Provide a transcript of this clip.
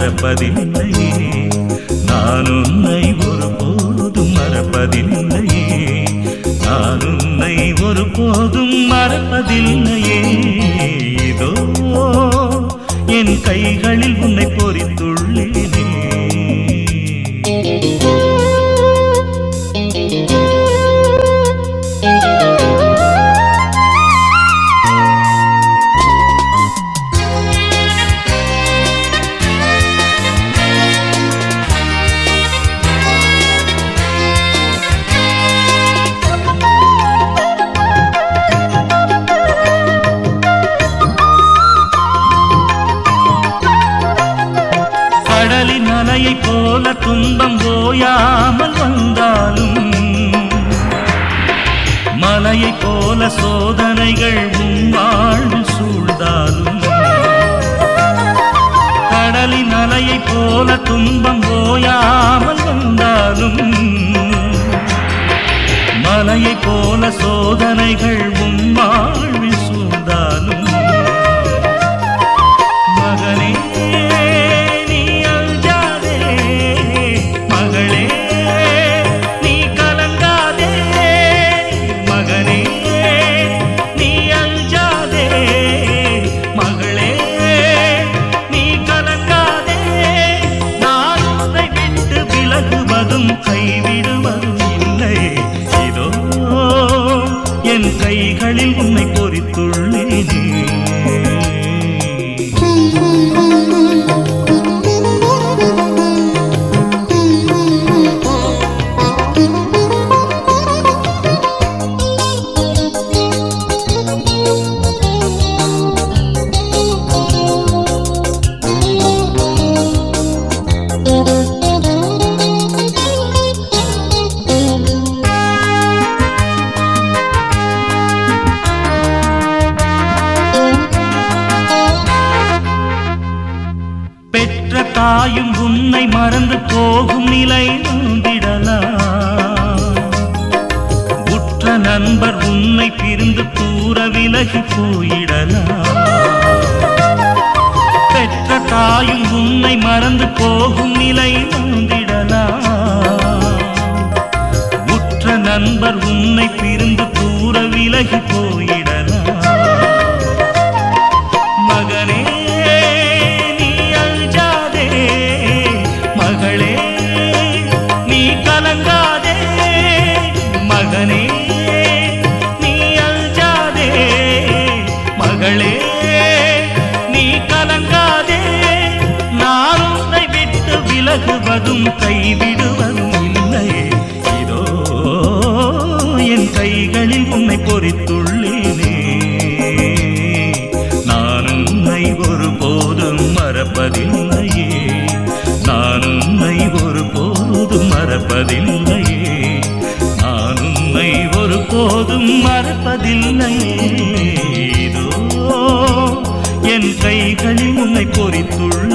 மறப்பதில்லையே. நான் உன்னை ஒருபோதும் மறப்பதில்லையே. நான் உன்னை ஒருபோதும் மறப்பதில்லையே. இதோ என் கைகளில் உன்னை கடலின் அலையைப் போல துன்பம் ஓயாமல் வந்தாலும் மலையைப் போல சோதனைகள் உன் சூழ்ந்தாலும் கடலின் அலையைப் போல துன்பம் ஓயாமல் வந்தாலும் மலையைப் போல சோதனைகள் உன் வாழ்வில் சூழ்ந்தாலும் தாயும் உன்னை மறந்து போகும் நிலை வந்திடலாம் உற்ற நண்பர் உன்னை பிரிந்து தூர விலகி போயிடலாம் பெற்ற தாயும் உன்னை மறந்து போகும் நிலை வந்திடலாம் உற்ற நண்பர் உன்னை பிரிந்து பழகுவதும் கைவிடுவதும் இல்லையே. இதோ என் கைகளில் உன்னை பொறித்துள்ளேனே. நான் உன்னை ஒரு போதும் மறப்பதில்லையே. நான் உன்னை ஒரு போதும் மறப்பதில்லையே. நான் உன்னை ஒரு போதும் மறப்பதில்லையே. இதோ என் கைகளில் உன்னை பொறித்துள்ள